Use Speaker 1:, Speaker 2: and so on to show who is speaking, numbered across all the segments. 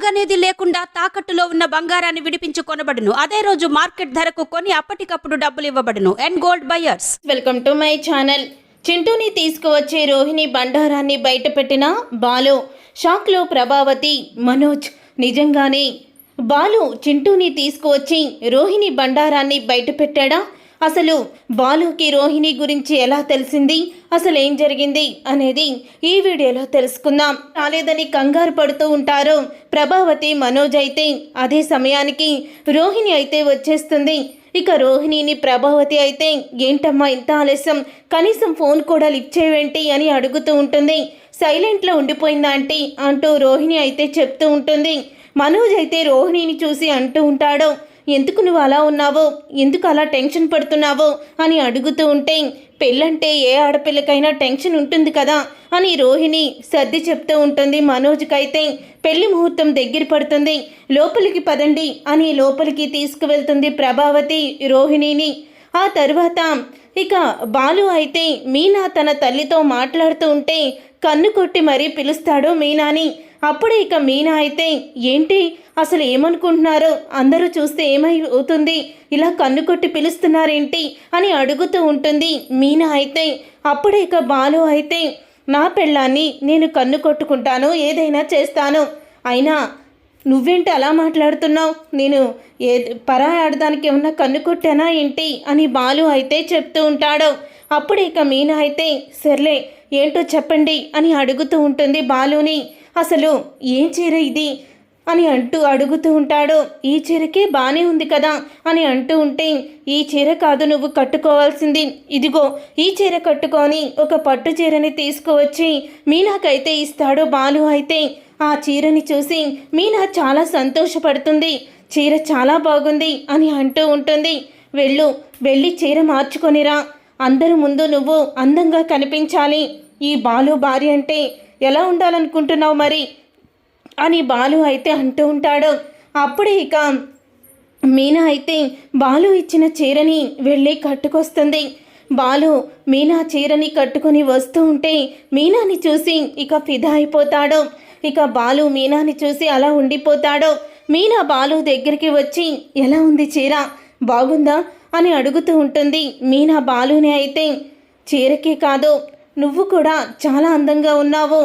Speaker 1: Tag అనేది లేకుండా తాకట్టులో ఉన్న బంగారాన్ని విడిపించి కొనబడును అదే రోజు మార్కెట్ ధరకు కొని అప్పటికప్పుడు డబ్బులు ఇవ్వబడును. And gold buyers
Speaker 2: welcome to my channel చింటూని తీసుకువచ్చే రోహిణి బండారాన్ని బయటపెట్టిన బాలు. షాక్లో ప్రభావతి మనోజ్ నిజంగానే. బాలు చింటూని తీసుకువచ్చి రోహిణి బండారాన్ని బయటపెట్టాడా? అసలు బాలుకి రోహిణి గురించి ఎలా తెలిసింది? అసలు ఏం జరిగింది? అనేది ఈ వీడియోలో తెలుసుకుందాం. రాలేదని కంగారు పడుతూ ఉంటారు ప్రభావతి మనోజ్ అయితే. అదే సమయానికి రోహిణి అయితే వచ్చేస్తుంది. ఇక రోహిణిని ప్రభావతి అయితే ఏంటమ్మా ఇంత ఆలస్యం? కనీసం ఫోన్ కూడా లిఫ్ట్ చేయవేంటి అని అడుగుతూ ఉంటుంది. సైలెంట్లో ఉండిపోయిందా ఆంటీ? అంటూ రోహిణి అయితే చెప్తూ ఉంటుంది. మనోజ్ అయితే రోహిణిని చూసి అంటూ ఉంటాడు. ఎందుకు నువ్వు అలా ఉన్నావో? ఎందుకు అలా టెన్షన్ పడుతున్నావో? అని అడుగుతూ ఉంటే పెళ్ళంటే ఏ ఆడపిల్లకైనా టెన్షన్ ఉంటుంది కదా? అని రోహిణి సర్ది చెప్తూ ఉంటుంది మనోజ్కైతే. పెళ్ళి ముహూర్తం దగ్గర పడుతుంది. లోపలికి పదండి అని లోపలికి తీసుకువెళ్తుంది ప్రభావతి రోహిణిని. ఆ తర్వాత ఇక బాలు అయితే మీనా తన తల్లితో మాట్లాడుతూ ఉంటే కన్ను కొట్టి మరీ పిలుస్తాడు మీనాని. అప్పుడు ఇక మీనా అయితే ఏంటి? అసలు ఏమనుకుంటున్నారో? అందరూ చూస్తే ఏమై అవుతుంది ఇలా కన్ను కొట్టి పిలుస్తున్నారేంటి? అని అడుగుతూ ఉంటుంది మీనా అయితే. అప్పుడే ఇక బాలు అయితే నా పెళ్ళాన్ని నేను కన్ను కొట్టుకుంటాను ఏదైనా చేస్తాను. అయినా నువ్వేంటి అలా మాట్లాడుతున్నావు? నేను ఏ పరా ఆడదానికి ఏమన్నా కన్ను కొట్టానా ఏంటి? అని బాలు అయితే చెప్తూ ఉంటాడు. అప్పుడు ఇక మీనా అయితే సర్లే ఏంటో చెప్పండి అని అడుగుతూ ఉంటుంది బాలుని. అసలు ఏం చీర ఇది? అని అంటూ అడుగుతూ ఉంటాడు. ఈ చీరకే బాగానే ఉంది కదా అని అంటూ ఉంటే ఈ చీర కాదు నువ్వు కట్టుకోవాల్సింది. ఇదిగో ఈ చీర కట్టుకొని ఒక పట్టు చీరని తీసుకువచ్చి మీనాకైతే ఇస్తాడు బాలు అయితే. ఆ చీరని చూసి మీనా చాలా సంతోషపడుతుంది. చీర చాలా బాగుంది అని అంటూ ఉంటుంది. వెళ్ళు వెళ్ళి చీర మార్చుకొనిరా. అందరి ముందు నువ్వు అందంగా కనిపించాలి. ఈ బాలు భార్య అంటే ఎలా ఉండాలనుకుంటున్నావు మరి? అని బాలు అయితే అంటూ ఉంటాడు. అప్పుడే ఇక మీనా అయితే బాలు ఇచ్చిన చీరని వెళ్ళి కట్టుకొస్తుంది. బాలు మీనా చీరని కట్టుకొని వస్తూ ఉంటే మీనాని చూసి ఇక ఫిదా అయిపోతాడు. ఇక బాలు మీనాని చూసి అలా ఉండిపోతాడో. మీనా బాలు దగ్గరికి వచ్చి ఎలా ఉంది చీర? బాగుందా? అని అడుగుతూ ఉంటుంది. మీనా బాలుని అయితే చీరకే కాదు నువ్వు కూడా చాలా అందంగా ఉన్నావు.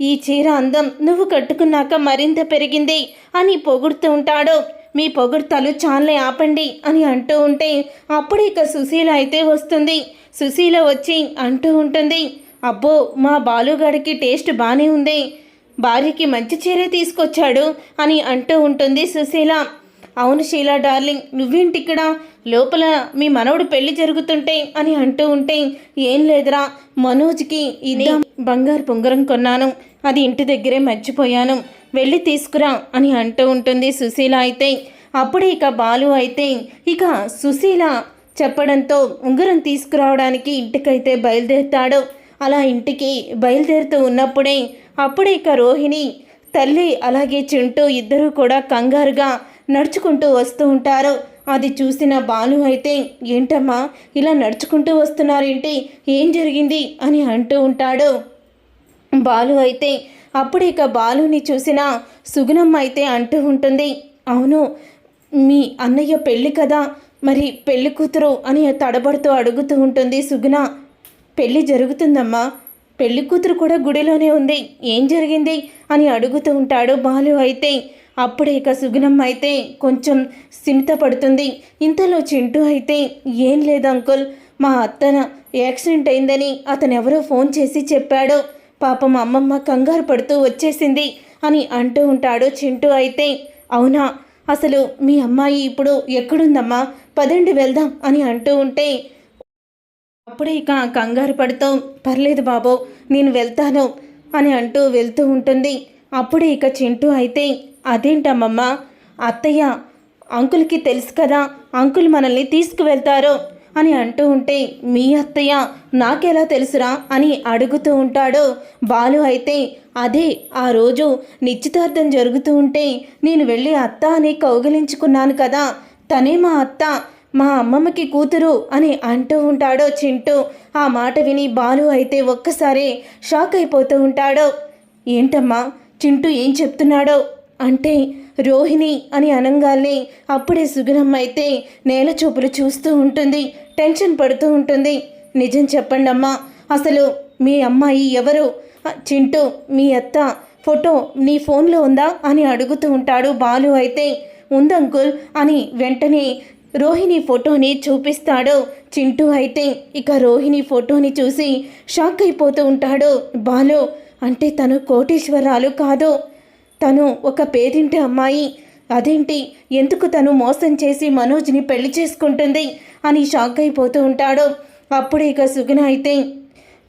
Speaker 2: ఈ చీర అందం నువ్వు కట్టుకున్నాక మరింత పెరిగింది అని పొగుడుతూ ఉంటాడు. మీ పొగుడుతలు చాలే ఆపండి అని అంటూ ఉంటే అప్పుడు ఇక సుశీల అయితే వస్తుంది. సుశీల వచ్చి అంటూ ఉంటుంది అబ్బో మా బాలుగాడికి టేస్ట్ బాగానే ఉంది. భార్యకి మంచి చీరే తీసుకొచ్చాడు అని అంటూ ఉంటుంది సుశీల. అవును శీల డార్లింగ్ నువ్వేంటి ఇక్కడ లోపల మీ మనవడు పెళ్ళి జరుగుతుంటే అని అంటూ ఉంటే ఏం లేదురా మనోజ్కి ఇది బంగారు పొంగరం కొన్నాను. అది ఇంటి దగ్గరే మర్చిపోయాను. వెళ్ళి తీసుకురా అని అంటూ ఉంటుంది సుశీల అయితే. అప్పుడే ఇక బాలు అయితే ఇక సుశీల చెప్పడంతో ఉంగరం తీసుకురావడానికి ఇంటికైతే బయలుదేరుతాడు. అలా ఇంటికి బయలుదేరుతూ ఉన్నప్పుడే అప్పుడే ఇక రోహిణి తల్లి అలాగే చింటూ ఇద్దరూ కూడా కంగారుగా నడుచుకుంటూ వస్తూ ఉంటారు. అది చూసిన బాలు అయితే ఏంటమ్మా ఇలా నడుచుకుంటూ వస్తున్నారేంటి? ఏం జరిగింది? అని అంటూ ఉంటాడు. బాలు అయితే అప్పుడు ఇక బాలుని చూసిన సుగుణమ్మ అయితే అంటూ ఉంటుంది అవును మీ అన్నయ్య పెళ్ళి కదా మరి పెళ్ళి కూతురు అని తడబడుతూ అడుగుతూ ఉంటుంది సుగుణ. పెళ్ళి జరుగుతుందమ్మా. పెళ్ళి కూతురు కూడా గుడిలోనే ఉంది. ఏం జరిగింది అని అడుగుతూ ఉంటాడు బాలు అయితే. అప్పుడే ఇక సుగుణమ్మ అయితే కొంచెం స్థిమిత పడుతుంది. ఇంతలో చింటూ అయితే ఏం లేదు అంకుల్ మా అత్తన యాక్సిడెంట్ అయిందని అతను ఎవరో ఫోన్ చేసి చెప్పాడు. పాపం అమ్మమ్మ కంగారు పడుతూ వచ్చేసింది అని అంటూ ఉంటాడు చింటూ అయితే. అవునా? అసలు మీ అమ్మాయి ఇప్పుడు ఎక్కడుందమ్మా? పదండి వెళ్దాం అని అంటూ ఉంటే అప్పుడే ఇక కంగారు పడుతూ పర్లేదు బాబు నేను వెళ్తాను అని అంటూ వెళ్తూ ఉంటుంది. అప్పుడే ఇక చింటూ అయితే అదేంటమ్మమ్మ అత్తయ్య అంకుల్కి తెలుసు కదా అంకుల్ మనల్ని తీసుకువెళ్తారు అని అంటూ ఉంటే మీ అత్తయ్య నాకెలా తెలుసురా అని అడుగుతూ ఉంటాడు. బాలు అయితే అదే ఆ రోజు నిశ్చితార్థం జరుగుతూ ఉంటే నేను వెళ్ళి అత్త అని కౌగిలించుకున్నాను కదా తనే మా అత్త మా అమ్మమ్మకి కూతురు అని అంటూ ఉంటాడో చింటూ. ఆ మాట విని బాలు అయితే ఒక్కసారి షాక్ అయిపోతూ ఉంటాడో. ఏంటమ్మా చింటూ ఏం చెప్తున్నాడో? అంటే రోహిణి అని అనంగాల్ని అప్పుడే సుగుణమ్మ అయితే నేల చూపులు చూస్తూ ఉంటుంది టెన్షన్ పడుతూ ఉంటుంది. నిజం చెప్పండమ్మా అసలు మీ అమ్మాయి ఎవరు? చింటూ మీ అత్త ఫోటో నీ ఫోన్లో ఉందా? అని అడుగుతూ ఉంటాడు బాలు అయితే. ఉందంకుల్ అని వెంటనే రోహిణి ఫోటోని చూపిస్తాడు. చింటూ అయితే ఇక రోహిణి ఫోటోని చూసి షాక్ అయిపోతూ ఉంటాడు. బాలు అంటే తను కోటీశ్వరాలు కాదు. తను ఒక పేదింటి అమ్మాయి. అదేంటి? ఎందుకు తను మోసం చేసి మనోజ్ని పెళ్ళి చేసుకుంటుంది? అని షాక్ అయిపోతూ ఉంటాడు. అప్పుడే ఇక సుగుణ అయితే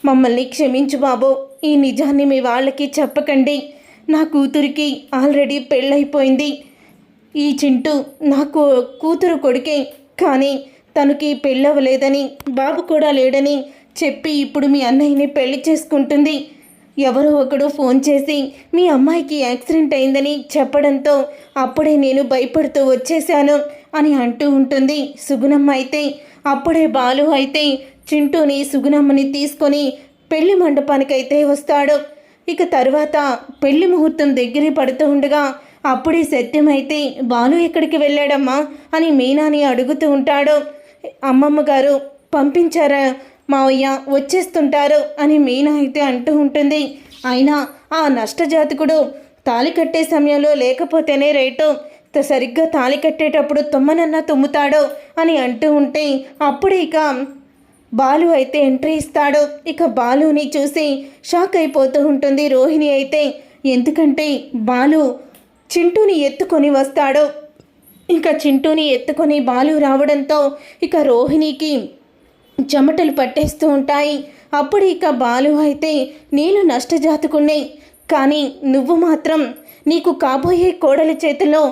Speaker 2: మమ్మల్ని క్షమించు బాబు. ఈ నిజాన్ని మీ వాళ్ళకి చెప్పకండి. నా కూతురికి ఆల్రెడీ పెళ్ళైపోయింది. ఈ చింటూ నాకు కూతురు కొడుకే కానీ తనకి పెళ్ళవలేదని బాబు కూడా లేడని చెప్పి ఇప్పుడు మీ అన్నయ్యని పెళ్ళి చేసుకుంటుంది. ఎవరో ఒకడు ఫోన్ చేసి మీ అమ్మాయికి యాక్సిడెంట్ అయిందని చెప్పడంతో అప్పుడే నేను భయపడుతూ వచ్చేసాను అని అంటూ ఉంటుంది సుగుణమ్మ అయితే. అప్పుడే బాలు అయితే చింటూని సుగుణమ్మని తీసుకొని పెళ్ళి మండపానికైతే వస్తాడు. ఇక తర్వాత పెళ్ళి ముహూర్తం దగ్గర పడుతూ ఉండగా అప్పుడే సత్యమైతే బాలు ఎక్కడికి వెళ్ళాడమ్మా అని మీనాని అడుగుతూ ఉంటాడు. అమ్మమ్మ గారు పంపించారా? మావయ్య వచ్చేస్తుంటారు అని మీనా అయితే అంటూ ఉంటుంది. అయినా ఆ నష్టజాతకుడు తాళి కట్టే సమయంలో లేకపోతేనే రేటు. సరిగ్గా తాళి కట్టేటప్పుడు తుమ్మనన్నా తుమ్ముతాడు అని అంటూ ఉంటే అప్పుడు ఇక బాలు అయితే ఎంట్రీ ఇస్తాడు. ఇక బాలుని చూసి షాక్ అయిపోతూ ఉంటుంది రోహిణి అయితే. ఎందుకంటే బాలు చింటూని ఎత్తుకొని వస్తాడు. ఇంకా చింటూని ఎత్తుకొని బాలు రావడంతో ఇక రోహిణికి చెమటలు పట్టేస్తూ ఉంటాయి. అప్పుడు ఇక బాలు అయితే నేను నష్టజాతుకునే కానీ నువ్వు మాత్రం నీకు కాబోయే కోడల చేతిలో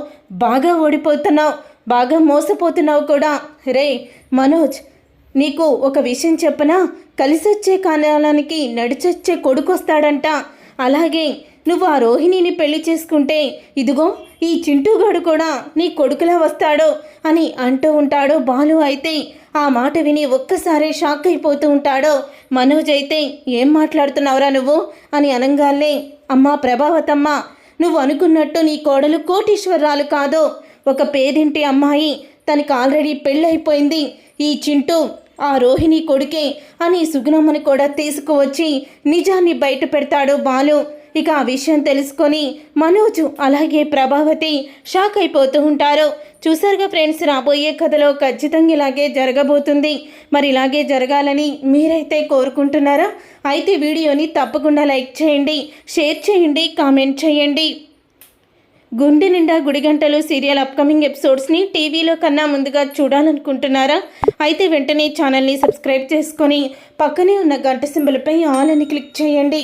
Speaker 2: బాగా ఓడిపోతున్నావు బాగా మోసపోతున్నావు కూడా. రే మనోజ్ నీకు ఒక విషయం చెప్పనా? కలిసొచ్చే కాలానికి నడిచొచ్చే కొడుకొస్తాడంట. అలాగే నువ్వు ఆ రోహిణిని పెళ్ళి చేసుకుంటే ఇదిగో ఈ చింటూగాడు కూడా నీ కొడుకులా వస్తాడో అని అంటూ ఉంటాడు బాలు అయితే. ఆ మాట విని ఒక్కసారే షాక్ అయిపోతూ ఉంటాడో. మనోజ్ అయితే ఏం మాట్లాడుతున్నావురా నువ్వు? అని అనంగానే అమ్మా ప్రభావతమ్మ నువ్వు అనుకున్నట్టు నీ కోడలు కోటీశ్వరాలు కాదు. ఒక పేదింటి అమ్మాయి తనకి ఆల్రెడీ పెళ్ళైపోయింది. ఈ చింటూ ఆ రోహిణి కొడుకే అని సుగుణమ్మని కూడా తీసుకువచ్చి నిజాన్ని బయట పెడతాడు బాలు. ఇక ఆ విషయం తెలుసుకొని మనోజు అలాగే ప్రభావతి షాక్ అయిపోతూ ఉంటారు. చూసారుగా ఫ్రెండ్స్ రాబోయే కథలో ఖచ్చితంగా ఇలాగే జరగబోతుంది. మరి ఇలాగే జరగాలని మీరైతే కోరుకుంటున్నారా? అయితే వీడియోని తప్పకుండా లైక్ చేయండి షేర్ చేయండి కామెంట్ చేయండి. గుండె నిండా గుడిగంటలు సీరియల్ అప్కమింగ్ ఎపిసోడ్స్ని టీవీలో కన్నా ముందుగా చూడాలనుకుంటున్నారా? అయితే వెంటనే ఛానల్ని సబ్స్క్రైబ్ చేసుకొని పక్కనే ఉన్న గంట సింబల్పై ఆల్ అని క్లిక్ చేయండి.